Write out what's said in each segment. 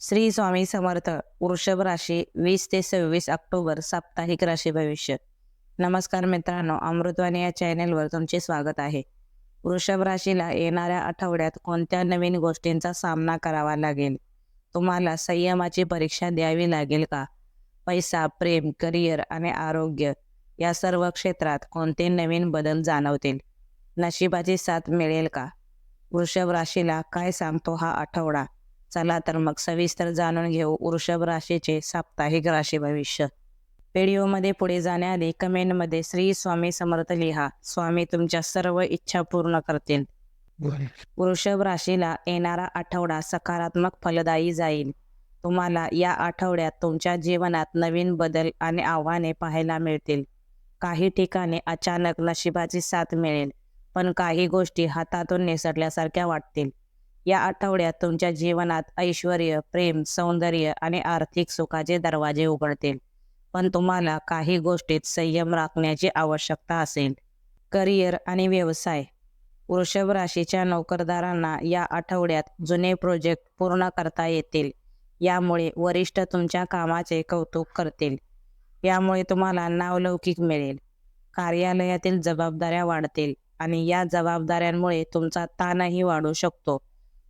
श्री स्वामी समर्थ वृषभ राशी वीस ते सव्वीस ऑक्टोबर साप्ताहिक राशी भविष्य. नमस्कार मित्रांनो अमृतवाणी या चॅनेलवर तुमचे स्वागत आहे. वृषभ राशीला येणाऱ्या आठवड्यात कोणत्या नवीन गोष्टींचा सामना करावा लागेल? तुम्हाला संयमाची परीक्षा द्यावी लागेल का? पैसा प्रेम करिअर आणि आरोग्य या सर्व क्षेत्रात कोणते नवीन बदल जाणवतील? नशिबाची साथ मिळेल का? वृषभ राशीला काय सांगतो हा आठवडा? चला तर मग सविस्तर जाणून घेऊ वृषभ राशीचे साप्ताहिक राशी भविष्य. व्हिडिओमध्ये पुढे जाण्याआधी कमेंटमध्ये श्री स्वामी समर्थ लिहा. स्वामी तुमच्या सर्व इच्छा पूर्ण करतील. वृषभ राशीला येणारा आठवडा सकारात्मक फलदायी जाईल. तुम्हाला या आठवड्यात तुमच्या जीवनात नवीन बदल आणि आव्हाने पाहायला मिळतील. काही ठिकाणी अचानक नशिबाची साथ मिळेल पण काही गोष्टी हातातून निसटल्यासारख्या वाटतील. या आठवड्यात तुमच्या जीवनात ऐश्वर प्रेम सौंदर्य आणि आर्थिक सुखाचे दरवाजे उघडतील पण तुम्हाला काही गोष्टीत संयम राखण्याची आवश्यकता असेल. करिअर आणि व्यवसाय. वृषभ राशीच्या नोकरदारांना या आठवड्यात जुने प्रोजेक्ट पूर्ण करता येतील. यामुळे वरिष्ठ तुमच्या कामाचे कौतुक करतील. यामुळे तुम्हाला नावलौकिक मिळेल. कार्यालयातील जबाबदाऱ्या वाढतील आणि या जबाबदाऱ्यांमुळे तुमचा ताणही वाढू शकतो.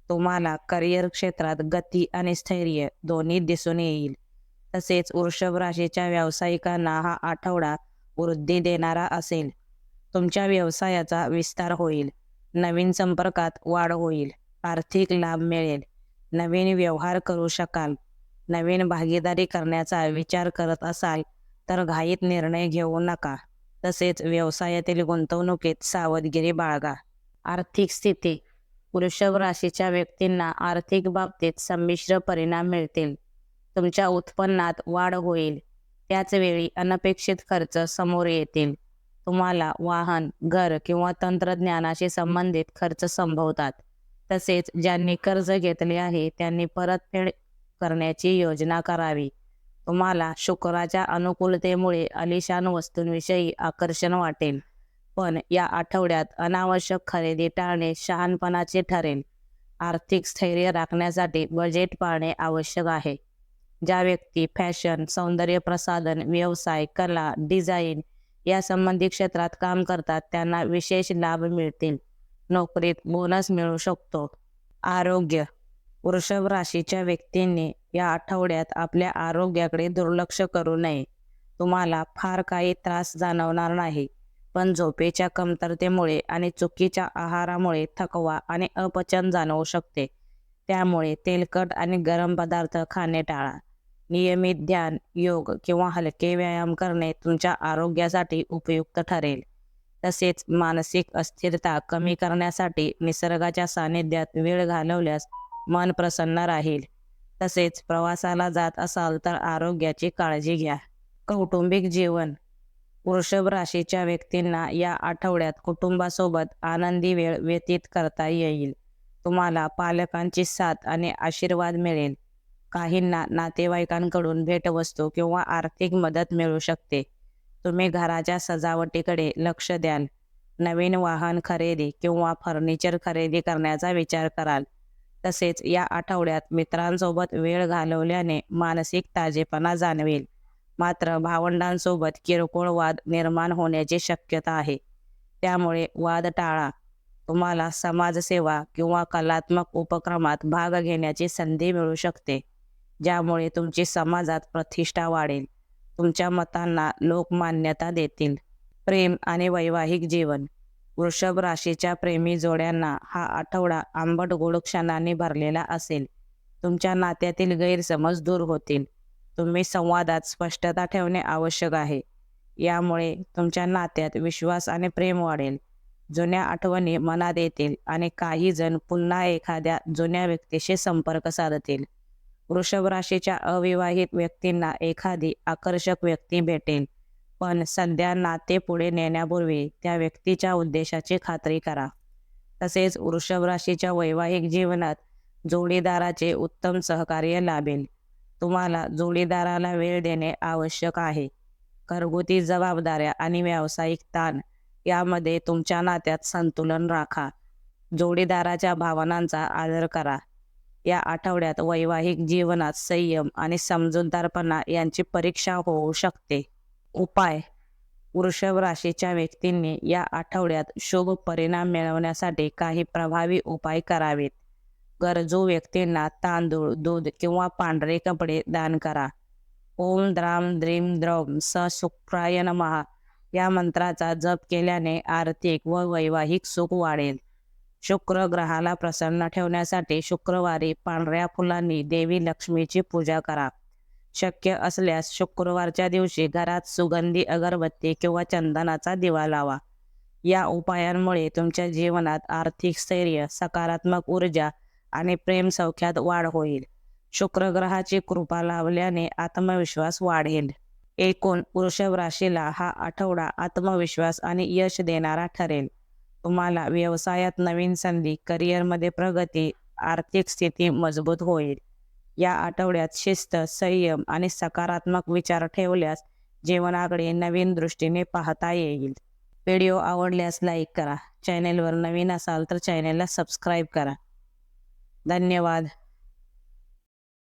तुम्हाला करिअर क्षेत्रात गती आणि स्थैर्य दोन्ही दिसून येईल. तसेच वृषभ राशीच्या व्यावसायिकांना हा आठवडा वृद्धी देणारा असेल. तुमच्या व्यवसायाचा विस्तार होईल. नवीन संपर्कात वाढ होईल. आर्थिक लाभ मिळेल. नवीन व्यवहार करू शकाल. नवीन भागीदारी करण्याचा विचार करत असाल तर घाईत निर्णय घेऊ नका. तसेच व्यवसायातील गुंतवणुकीत सावधगिरी बाळगा. आर्थिक स्थिती वृषभ राशीच्या व्यक्तींना आर्थिक बाबतीत संमिश्र परिणाम मिळतील. तुमच्या उत्पन्नात वाढ होईल. त्याचवेळी अनपेक्षित खर्च समोर येतील. तुम्हाला वाहन घर किंवा तंत्रज्ञानाशी संबंधित खर्च संभवतात. तसेच ज्यांनी कर्ज घेतले आहे त्यांनी परतफेड करण्याची योजना करावी. तुम्हाला शुक्राच्या अनुकूलतेमुळे अलिशान वस्तूंविषयी आकर्षण वाटेल. पण या आठवड्यात अनावश्यक खरेदी टाळणे शहाणपणाचे ठरेल. आर्थिक स्थैर्य राखण्यासाठी बजेट पाळणे आवश्यक आहे. ज्या व्यक्ती फॅशन सौंदर्य प्रसाधन व्यवसाय कला डिझाईन या संबंधित क्षेत्रात काम करतात त्यांना विशेष लाभ मिळतील. नोकरीत बोनस मिळू शकतो. आरोग्य. वृषभ राशीच्या व्यक्तींनी या आठवड्यात आपल्या आरोग्याकडे दुर्लक्ष करू नये. तुम्हाला फार काही त्रास जाणवणार नाही. पण झोपेच्या कमतरतेमुळे आणि चुकीच्या आहारामुळे थकवा आणि अपचन जाणवू शकते. त्यामुळे तेलकट आणि गरम पदार्थ खाणे टाळा. नियमित ध्यान योग किंवा हलके व्यायाम करणे तुमच्या आरोग्यासाठी उपयुक्त ठरेल. तसेच मानसिक अस्थिरता कमी करण्यासाठी निसर्गाच्या सानिध्यात वेळ घालवल्यास मन प्रसन्न राहील. तसेच प्रवासाला जात असाल तर आरोग्याची काळजी घ्या. कौटुंबिक जीवन वृषभ राशीच्या व्यक्तींना या आठवड्यात कुटुंबासोबत आनंदी वेळ व्यतीत करता येईल. तुम्हाला पालकांची साथ आणि आशीर्वाद मिळेल. काहींना नातेवाईकांकडून भेटवस्तू किंवा आर्थिक मदत मिळू शकते. तुम्ही घराच्या सजावटीकडे लक्ष द्याल. नवीन वाहन खरेदी किंवा फर्निचर खरेदी करण्याचा विचार कराल. तसेच या आठवड्यात मित्रांसोबत वेळ घालवल्याने मानसिक ताजेपणा जाणवेल. मात्र भावंडांसोबत किरकोळ वाद निर्माण होण्याची शक्यता आहे. त्यामुळे वाद टाळा. तुम्हाला समाजसेवा किंवा कलात्मक उपक्रमात भाग घेण्याची संधी मिळू शकते ज्यामुळे तुमची समाजात प्रतिष्ठा वाढेल. तुमच्या मतांना लोक मान्यता देतील. प्रेम आणि वैवाहिक जीवन. वृषभ राशीच्या प्रेमी जोड्यांना हा आठवडा आंबट गोड क्षणांनी भरलेला असेल. तुमच्या नात्यातील गैरसमज दूर होतील. तुम्ही संवादात स्पष्टता ठेवणे आवश्यक आहे. यामुळे तुमच्या नात्यात विश्वास आणि प्रेम वाढेल. जुन्या आठवणी मनात येतील आणि काही जण पुन्हा एखाद्या जुन्या व्यक्तीशी संपर्क साधतील. वृषभ राशीच्या अविवाहित व्यक्तींना एखादी आकर्षक व्यक्ती भेटेल. पण सध्या नाते पुढे नेण्यापूर्वी त्या व्यक्तीच्या उद्देशाची खात्री करा. तसेच वृषभ राशीच्या वैवाहिक जीवनात जोडीदाराचे उत्तम सहकार्य लाभेल. तुम्हाला जोडीदाराला वेळ देणे आवश्यक आहे. घरगुती जबाबदाऱ्या आणि व्यावसायिक ताण यामध्ये तुमच्या नात्यात संतुलन राखा. जोडीदाराच्या भावनांचा आदर करा. या आठवड्यात वैवाहिक जीवनात संयम आणि समजूतदारपणा यांची परीक्षा होऊ शकते. उपाय. वृषभ राशीच्या व्यक्तींनी या आठवड्यात शुभ परिणाम मिळवण्यासाठी काही प्रभावी उपाय करावेत. गरजू व्यक्तींना तांदूळ दूध किंवा पांढरे कपडे दान करा. ओम द्राम द्रीम द्रौम स शुक्राय नमः. या मंत्राचा जप केल्याने आर्थिक व वैवाहिक सुख वाढेल. शुक्र ग्रहाला प्रसन्न ठेवण्यासाठी शुक्रवारी पांढऱ्या फुलांनी देवी लक्ष्मीची पूजा करा. शक्य असल्यास शुक्रवारच्या दिवशी घरात सुगंधी अगरबत्ती किंवा चंदनाचा दिवा लावा. या उपायांमुळे तुमच्या जीवनात आर्थिक स्थैर्य सकारात्मक ऊर्जा आणि प्रेम सौख्यात वाढ होईल. शुक्रग्रहाची कृपा लावल्याने आत्मविश्वास वाढेल. एकूण वृषभ राशीला हा आठवडा आत्मविश्वास आणि यश देणारा ठरेल. तुम्हाला व्यवसायात नवीन संधी करिअरमध्ये प्रगती आर्थिक स्थिती मजबूत होईल. या आठवड्यात शिस्त संयम आणि सकारात्मक विचार ठेवल्यास जीवनाकडे नवीन दृष्टीने पाहता येईल. व्हिडिओ आवडल्यास लाईक करा. चॅनेलवर नवीन असाल तर चॅनेलला सबस्क्राईब करा. धन्यवाद.